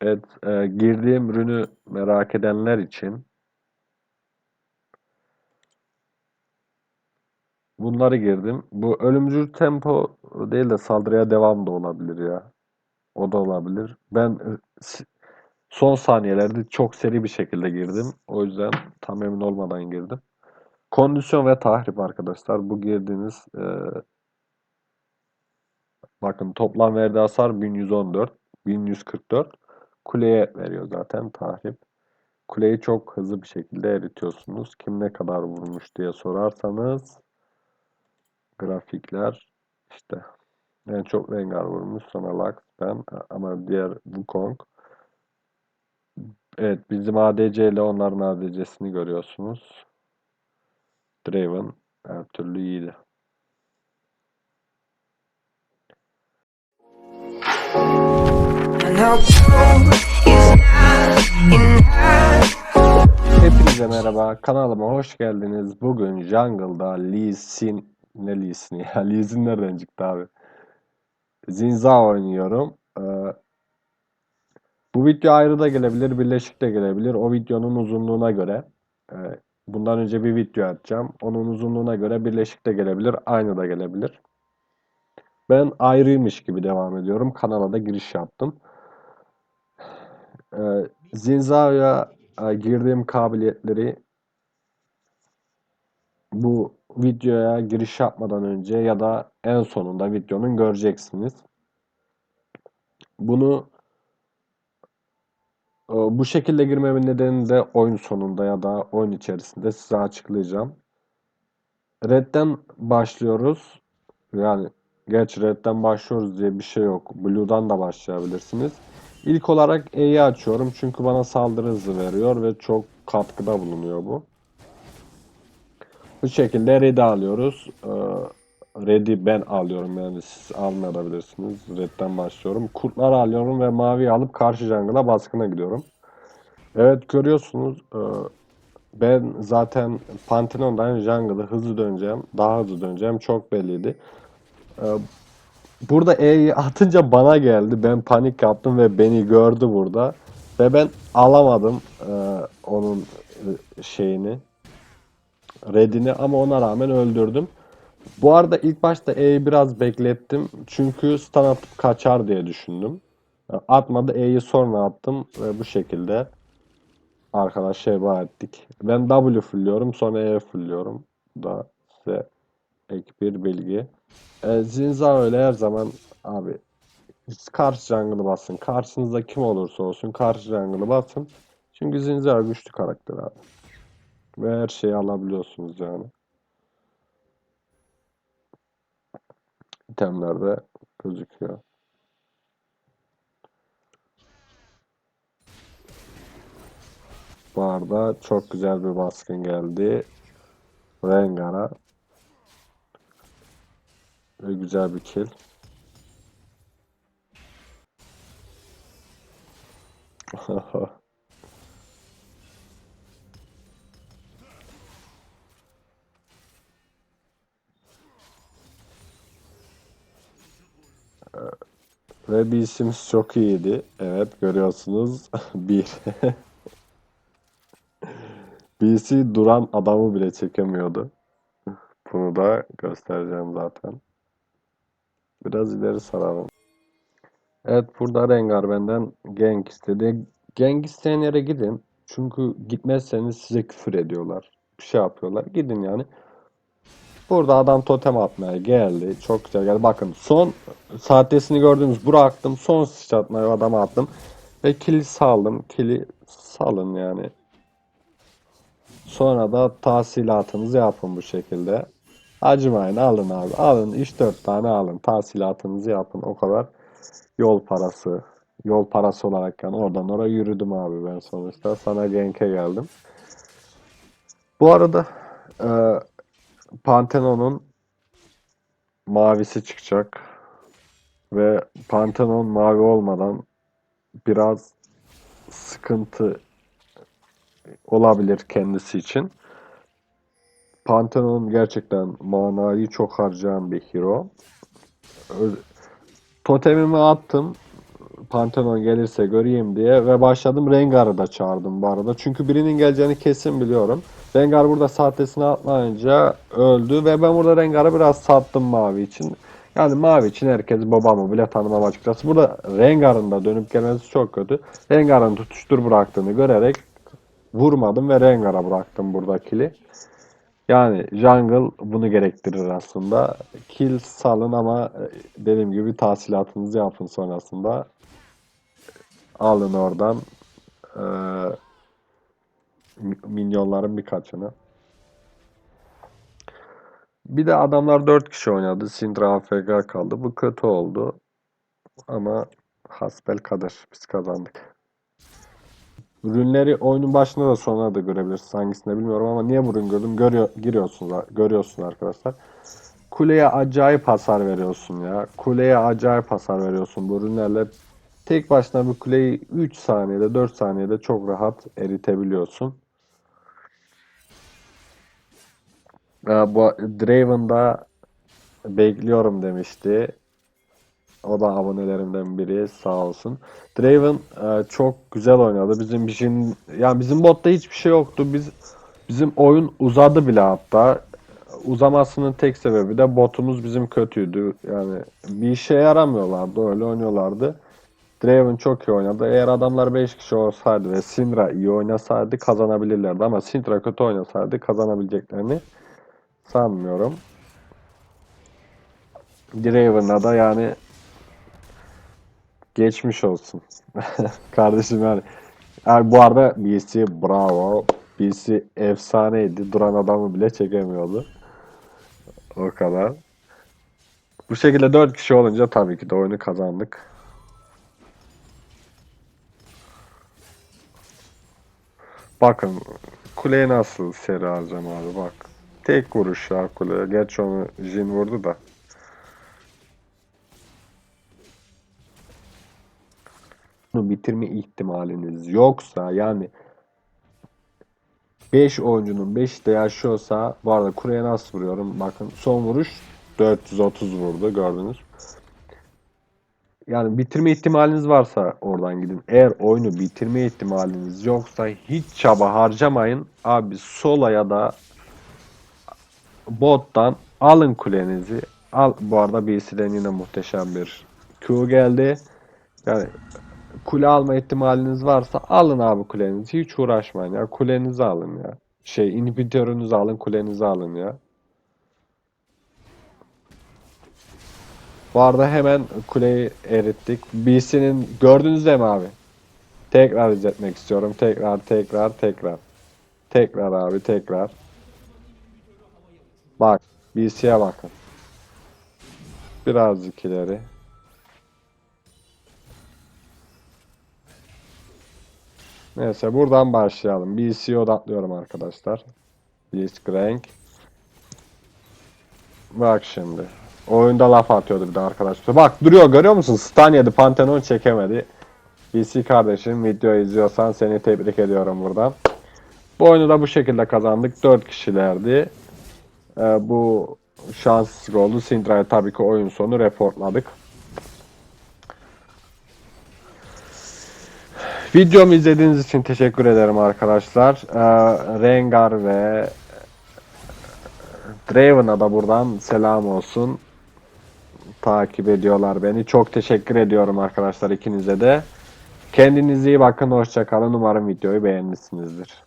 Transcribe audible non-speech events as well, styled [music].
Evet, e, girdiğim ürünü merak edenler için bunları girdim. Bu ölümcül tempo değil de saldırıya devam da olabilir ya. O da olabilir. Ben e, son saniyelerde çok seri bir şekilde girdim. O yüzden tam emin olmadan girdim. Kondisyon ve tahrip arkadaşlar. Bu girdiğiniz e, bakın toplam verdiği hasar 1114, 1144. Kuleye veriyor zaten tahrip. Kuleyi çok hızlı bir şekilde eritiyorsunuz. Kim ne kadar vurmuş diye sorarsanız grafikler işte en çok Rengar vurmuş sonra Lux ben ama diğer Wukong evet bizim ADC ile onların ADC'sini görüyorsunuz. Draven her türlü iyiydi. And how Hepinize merhaba. Kanalıma hoş geldiniz. Bugün Jungle'da Lee Sin ne Lee Sin ya? [laughs] Lee Sin nereden çıktı abi? Zinza oynuyorum. Ee, bu video ayrı da gelebilir, birleşik de gelebilir. O videonun uzunluğuna göre. e, bundan önce bir video atacağım. Onun uzunluğuna göre birleşik de gelebilir, aynı da gelebilir. Ben ayrıymış gibi devam ediyorum. Kanala da giriş yaptım. Ee, Zinza'ya e, girdiğim kabiliyetleri bu videoya giriş yapmadan önce ya da en sonunda videonun göreceksiniz. Bunu e, bu şekilde girmemin nedeni de oyun sonunda ya da oyun içerisinde size açıklayacağım. Red'den başlıyoruz. Yani geç Red'den başlıyoruz diye bir şey yok. Blue'dan da başlayabilirsiniz. İlk olarak E'yi açıyorum çünkü bana saldırı hızı veriyor ve çok katkıda bulunuyor bu. Bu şekilde Red'i alıyoruz. Ee, Red'i ben alıyorum yani siz almayabilirsiniz. Red'den başlıyorum. Kurtları alıyorum ve mavi alıp karşı jungle'a baskına gidiyorum. Evet görüyorsunuz e, ben zaten Pantheon'dan jungle'ı hızlı döneceğim. Daha hızlı döneceğim. Çok belliydi. Burada E'yi atınca bana geldi. Ben panik yaptım ve beni gördü burada. Ve ben alamadım e, onun e, şeyini. Red'ini ama ona rağmen öldürdüm. Bu arada ilk başta E'yi biraz beklettim. Çünkü stun atıp kaçar diye düşündüm. Atmadı E'yi sonra attım ve bu şekilde arkadaş şey ettik. Ben W fulluyorum sonra E fulluyorum. Da size ek bir bilgi. E, Zinza öyle her zaman abi karşı jungle'ı basın. Karşınızda kim olursa olsun karşı jungle'ı basın. Çünkü Zinza güçlü karakter abi. Ve her şeyi alabiliyorsunuz yani. itemlerde gözüküyor. Bu arada çok güzel bir baskın geldi. Rengar'a. Ve güzel bir kill. [laughs] Ve bir isimiz çok iyiydi. Evet görüyorsunuz. [laughs] Bir. [laughs] BC duran adamı bile çekemiyordu. Bunu da göstereceğim zaten. Biraz ileri saralım. Evet burada Rengar benden gank istedi. Gank isteyen yere gidin. Çünkü gitmezseniz size küfür ediyorlar. Bir şey yapıyorlar. Gidin yani. Burada adam totem atmaya geldi. Çok güzel geldi. Bakın son saatesini gördüğünüz bıraktım. Son sıçratmayı adama attım. Ve kili saldım. Kili salın yani. Sonra da tahsilatınızı yapın bu şekilde. Acımayın alın abi. Alın 3-4 tane alın. Tahsilatınızı yapın. O kadar yol parası. Yol parası olarak yani oradan oraya yürüdüm abi ben sonuçta. Sana Genk'e geldim. Bu arada e, Pantheon'un mavisi çıkacak. Ve Pantheon mavi olmadan biraz sıkıntı olabilir kendisi için. Pantheon gerçekten manayı çok harcayan bir hero. Totemimi attım. Pantheon gelirse göreyim diye ve başladım Rengar'ı da çağırdım bu arada. Çünkü birinin geleceğini kesin biliyorum. Rengar burada sahtesini atmayınca öldü ve ben burada Rengar'ı biraz sattım mavi için. Yani mavi için herkes babamı bile tanımam açıkçası. Burada Rengar'ın da dönüp gelmesi çok kötü. Rengar'ın tutuştur bıraktığını görerek vurmadım ve Rengar'a bıraktım burada kili. Yani jungle bunu gerektirir aslında. Kill salın ama e, dediğim gibi tahsilatınızı yapın sonrasında. Alın oradan e, mi- minyonların birkaçını. Bir de adamlar 4 kişi oynadı. Syndra AFK kaldı. Bu kötü oldu. Ama hasbel kader. Biz kazandık. Ürünleri oyunun başında da sonuna da görebilirsiniz. Hangisinde bilmiyorum ama niye bu ürün gördüm? Görüyor, giriyorsunuz, görüyorsunuz arkadaşlar. Kuleye acayip hasar veriyorsun ya. Kuleye acayip hasar veriyorsun bu ürünlerle. Tek başına bir kuleyi 3 saniyede 4 saniyede çok rahat eritebiliyorsun. Ee, bu Draven'da bekliyorum demişti. O da abonelerimden biri sağ olsun. Draven e, çok güzel oynadı. Bizim bizim yani bizim botta hiçbir şey yoktu. Biz bizim oyun uzadı bile hatta. Uzamasının tek sebebi de botumuz bizim kötüydü. Yani bir işe yaramıyorlardı. Öyle oynuyorlardı. Draven çok iyi oynadı. Eğer adamlar 5 kişi olsaydı ve Syndra iyi oynasaydı kazanabilirlerdi. Ama Syndra kötü oynasaydı kazanabileceklerini sanmıyorum. Draven'a da yani geçmiş olsun. [laughs] Kardeşim yani. yani bu arada BC bravo. BC efsaneydi. Duran adamı bile çekemiyordu. O kadar. Bu şekilde 4 kişi olunca tabii ki de oyunu kazandık. Bakın kuleye nasıl seri alacağım abi bak. Tek vuruş ya kuleye. Geç onu Jin vurdu da. Bunu bitirme ihtimaliniz yoksa yani 5 oyuncunun 5'i de yaşıyorsa bu arada kuleye nasıl vuruyorum? Bakın son vuruş 430 vurdu gördünüz. Yani bitirme ihtimaliniz varsa oradan gidin. Eğer oyunu bitirme ihtimaliniz yoksa hiç çaba harcamayın. Abi sola ya da bottan alın kulenizi. Al bu arada BC'den yine muhteşem bir Q geldi. Yani kule alma ihtimaliniz varsa alın abi kulenizi. Hiç uğraşmayın ya. Kulenizi alın ya. Şey inhibitörünüzü alın, kulenizi alın ya. Bu arada hemen kuleyi erittik. BC'nin gördünüz değil mi abi? Tekrar izletmek istiyorum. Tekrar, tekrar, tekrar. Tekrar abi, tekrar. Bak, BC'ye bakın. Birazcık ileri. Neyse buradan başlayalım. BC'ye odaklıyorum arkadaşlar. Blitzcrank. Bak şimdi. Oyunda laf atıyordu bir de arkadaşlar. Bak duruyor görüyor musun? Stun yedi. Pantheon çekemedi. BC kardeşim video izliyorsan seni tebrik ediyorum buradan. Bu oyunu da bu şekilde kazandık. 4 kişilerdi. Ee, bu şanssız oldu. Syndra'yı tabii ki oyun sonu reportladık. Videomu izlediğiniz için teşekkür ederim arkadaşlar. Ee, Rengar ve Draven'a da buradan selam olsun. Takip ediyorlar beni. Çok teşekkür ediyorum arkadaşlar ikinize de. Kendinize iyi bakın. Hoşçakalın. Umarım videoyu beğenmişsinizdir.